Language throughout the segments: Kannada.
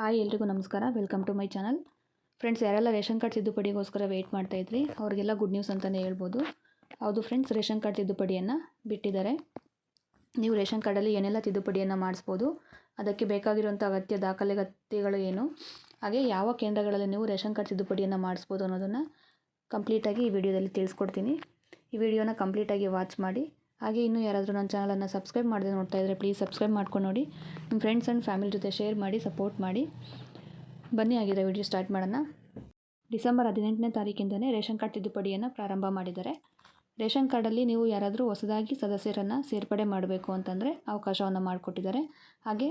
ಹಾಯ್ ಎಲ್ರಿಗೂ ನಮಸ್ಕಾರ. Welcome to my channel friends ಯಾರೆಲ್ಲ ರೇಷನ್ ಕಾರ್ಡ್ ತಿದ್ದುಪಡಿಗೋಸ್ಕರ ವೆಯ್ಟ್ ಮಾಡ್ತಾ ಇದ್ರಿ, ಅವ್ರಿಗೆಲ್ಲ ಗುಡ್ ನ್ಯೂಸ್ ಅಂತಲೇ ಹೇಳ್ಬೋದು. ಹೌದು ಫ್ರೆಂಡ್ಸ್ ರೇಷನ್ ಕಾರ್ಡ್ ತಿದ್ದುಪಡಿಯನ್ನು ಬಿಟ್ಟಿದ್ದಾರೆ. ನೀವು ರೇಷನ್ ಕಾರ್ಡಲ್ಲಿ ಏನೆಲ್ಲ ತಿದ್ದುಪಡಿಯನ್ನು ಮಾಡಿಸ್ಬೋದು, ಅದಕ್ಕೆ ಬೇಕಾಗಿರುವಂಥ ಅಗತ್ಯ ದಾಖಲೆಗತ್ಯಗಳು ಏನು, ಹಾಗೆ ಯಾವ ಕೇಂದ್ರಗಳಲ್ಲಿ ನೀವು ರೇಷನ್ ಕಾರ್ಡ್ ತಿದ್ದುಪಡಿಯನ್ನು ಮಾಡಿಸ್ಬೋದು ಅನ್ನೋದನ್ನು ಕಂಪ್ಲೀಟಾಗಿ ಈ ವಿಡಿಯೋದಲ್ಲಿ ತಿಳಿಸ್ಕೊಡ್ತೀನಿ. ಈ ವಿಡಿಯೋನ ಕಂಪ್ಲೀಟಾಗಿ ವಾಚ್ ಮಾಡಿ ಹಾಗೆ ಇನ್ನೂ ಯಾರಾದರೂ ನನ್ನ ಚಾನಲನ್ನು ಸಬ್ಸ್ಕ್ರೈಬ್ ಮಾಡದೆ ನೋಡ್ತಾ ಇದ್ದರೆ ಪ್ಲೀಸ್ ಸಬ್ಸ್ಕ್ರೈಬ್ ಮಾಡ್ಕೊಂಡು ನೋಡಿ. ನಿಮ್ಮ ಫ್ರೆಂಡ್ಸ್ ಆ್ಯಂಡ್ ಫ್ಯಾಮಿಲಿ ಜೊತೆ ಶೇರ್ ಮಾಡಿ ಸಪೋರ್ಟ್ ಮಾಡಿ. ಬನ್ನಿ ಆಗಿದೆ ವಿಡಿಯೋ ಸ್ಟಾರ್ಟ್ ಮಾಡೋಣ. ಡಿಸೆಂಬರ್ ಹದಿನೆಂಟನೇ ತಾರೀಕಿಂದಲೇ ರೇಷನ್ ಕಾರ್ಡ್ ತಿದ್ದುಪಡಿಯನ್ನು ಪ್ರಾರಂಭ ಮಾಡಿದ್ದಾರೆ. ರೇಷನ್ ಕಾರ್ಡಲ್ಲಿ ನೀವು ಯಾರಾದರೂ ಹೊಸದಾಗಿ ಸದಸ್ಯರನ್ನು ಸೇರ್ಪಡೆ ಮಾಡಬೇಕು ಅಂತಂದರೆ ಅವಕಾಶವನ್ನು ಮಾಡಿಕೊಟ್ಟಿದ್ದಾರೆ. ಹಾಗೆ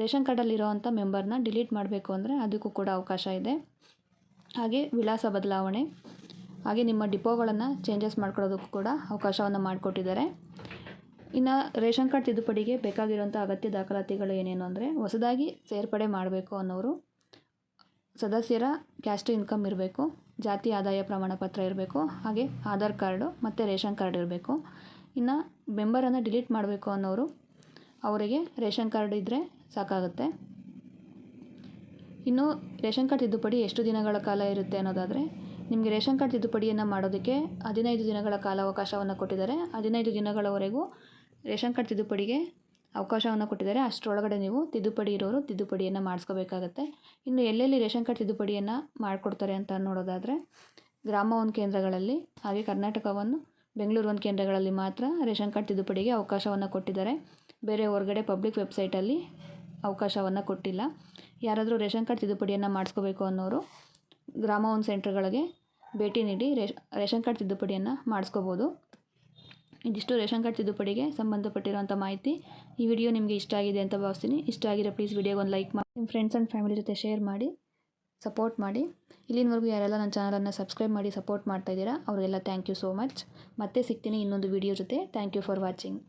ರೇಷನ್ ಕಾರ್ಡಲ್ಲಿರೋವಂಥ ಮೆಂಬರ್ನ ಡಿಲೀಟ್ ಮಾಡಬೇಕು ಅಂದರೆ ಅದಕ್ಕೂ ಕೂಡ ಅವಕಾಶ ಇದೆ. ಹಾಗೆ ವಿಳಾಸ ಬದಲಾವಣೆ. ಹಾಗೆ ನಿಮ್ಮ ಡಿಪೋಗಳನ್ನು ಚೇಂಜಸ್ ಮಾಡ್ಕೊಳ್ಳೋದಕ್ಕೂ ಕೂಡ ಅವಕಾಶವನ್ನು ಮಾಡಿಕೊಟ್ಟಿದ್ದಾರೆ. ಇನ್ನು ರೇಷನ್ ಕಾರ್ಡ್ ತಿದ್ದುಪಡಿಗೆ ಬೇಕಾಗಿರುವಂಥ ಅಗತ್ಯ ದಾಖಲಾತಿಗಳು ಏನೇನು ಅಂದರೆ ಹೊಸದಾಗಿ ಸೇರ್ಪಡೆ ಮಾಡಬೇಕು ಅನ್ನೋರು, ಸದಸ್ಯರ ಕ್ಯಾಸ್ಟ್ ಇನ್ಕಮ್ ಇರಬೇಕು, ಜಾತಿ ಆದಾಯ ಪ್ರಮಾಣ ಪತ್ರ ಇರಬೇಕು, ಹಾಗೆ ಆಧಾರ್ ಕಾರ್ಡು ಮತ್ತು ರೇಷನ್ ಕಾರ್ಡ್ ಇರಬೇಕು. ಇನ್ನು ಮೆಂಬರನ್ನು ಡಿಲೀಟ್ ಮಾಡಬೇಕು ಅನ್ನೋರು ಅವರಿಗೆ ರೇಷನ್ ಕಾರ್ಡ್ ಇದ್ದರೆ ಸಾಕಾಗುತ್ತೆ. ಇನ್ನು ರೇಷನ್ ಕಾರ್ಡ್ ತಿದ್ದುಪಡಿ ಎಷ್ಟು ದಿನಗಳ ಕಾಲ ಇರುತ್ತೆ ಅನ್ನೋದಾದರೆ ನಿಮಗೆ ರೇಷನ್ ಕಾರ್ಡ್ ತಿದ್ದುಪಡಿಯನ್ನು ಮಾಡೋದಕ್ಕೆ ಹದಿನೈದು ದಿನಗಳ ಕಾಲಾವಕಾಶವನ್ನು ಕೊಟ್ಟಿದ್ದಾರೆ. ಹದಿನೈದು ದಿನಗಳವರೆಗೂ ರೇಷನ್ ಕಾರ್ಡ್ ತಿದ್ದುಪಡಿಗೆ ಅವಕಾಶವನ್ನು ಕೊಟ್ಟಿದ್ದಾರೆ. ಅಷ್ಟರೊಳಗಡೆ ನೀವು ತಿದ್ದುಪಡಿ ಇರೋರು ತಿದ್ದುಪಡಿಯನ್ನು ಮಾಡಿಸ್ಕೋಬೇಕಾಗತ್ತೆ. ಇನ್ನು ಎಲ್ಲೆಲ್ಲಿ ರೇಷನ್ ಕಾರ್ಡ್ ತಿದ್ದುಪಡಿಯನ್ನು ಮಾಡಿಕೊಡ್ತಾರೆ ಅಂತ ನೋಡೋದಾದರೆ ಗ್ರಾಮ ಒಂದು ಕೇಂದ್ರಗಳಲ್ಲಿ, ಹಾಗೆ ಕರ್ನಾಟಕವನ್ನು ಬೆಂಗಳೂರು ಒಂದು ಕೇಂದ್ರಗಳಲ್ಲಿ ಮಾತ್ರ ರೇಷನ್ ಕಾರ್ಡ್ ತಿದ್ದುಪಡಿಗೆ ಅವಕಾಶವನ್ನು ಕೊಟ್ಟಿದ್ದಾರೆ. ಬೇರೆ ಹೊರಗಡೆ ಪಬ್ಲಿಕ್ ವೆಬ್ಸೈಟಲ್ಲಿ ಅವಕಾಶವನ್ನು ಕೊಟ್ಟಿಲ್ಲ. ಯಾರಾದರೂ ರೇಷನ್ ಕಾರ್ಡ್ ತಿದ್ದುಪಡಿಯನ್ನು ಮಾಡಿಸ್ಕೋಬೇಕು ಅನ್ನೋರು ಗ್ರಾಮ ಒಂದು ಸೆಂಟ್ರ್ಗಳಿಗೆ ಭೇಟಿ ನೀಡಿ ರೇಷನ್ ಕಾರ್ಡ್ ತಿದ್ದುಪಡಿಯನ್ನು ಮಾಡಿಸ್ಕೋಬೋದು. ಇದಿಷ್ಟು ರೇಷನ್ ಕಾರ್ಡ್ ತಿದ್ದುಪಡಿಗೆ ಸಂಬಂಧಪಟ್ಟಿರುವಂಥ ಮಾಹಿತಿ ಈ ವಿಡಿಯೋ ನಿಮಗೆ ಇಷ್ಟ ಆಗಿದೆ ಅಂತ ಭಾವಿಸ್ತೀನಿ. ಇಷ್ಟ ಆಗಿರೋ ಪ್ಲೀಸ್ ವಿಡಿಯೋಗೆ ಒಂದು ಲೈಕ್ ಮಾಡಿ ನಿಮ್ಮ ಫ್ರೆಂಡ್ಸ್ ಆ್ಯಂಡ್ ಫ್ಯಾಮಿಲಿ ಜೊತೆ ಶೇರ್ ಮಾಡಿ ಸಪೋರ್ಟ್ ಮಾಡಿ. ಇಲ್ಲಿನವರೆಗೂ ಯಾರೆಲ್ಲ ನನ್ನ ಚಾನಲನ್ನು ಸಬ್ಸ್ಕ್ರೈಬ್ ಮಾಡಿ ಸಪೋರ್ಟ್ ಮಾಡ್ತಾ ಇದ್ದೀರಾ, ಅವರಿಗೆಲ್ಲ ಥ್ಯಾಂಕ್ ಯು ಸೋ ಮಚ್ ಮತ್ತೆ ಸಿಗ್ತೀನಿ ಇನ್ನೊಂದು ವಿಡಿಯೋ ಜೊತೆ. Thank you for watching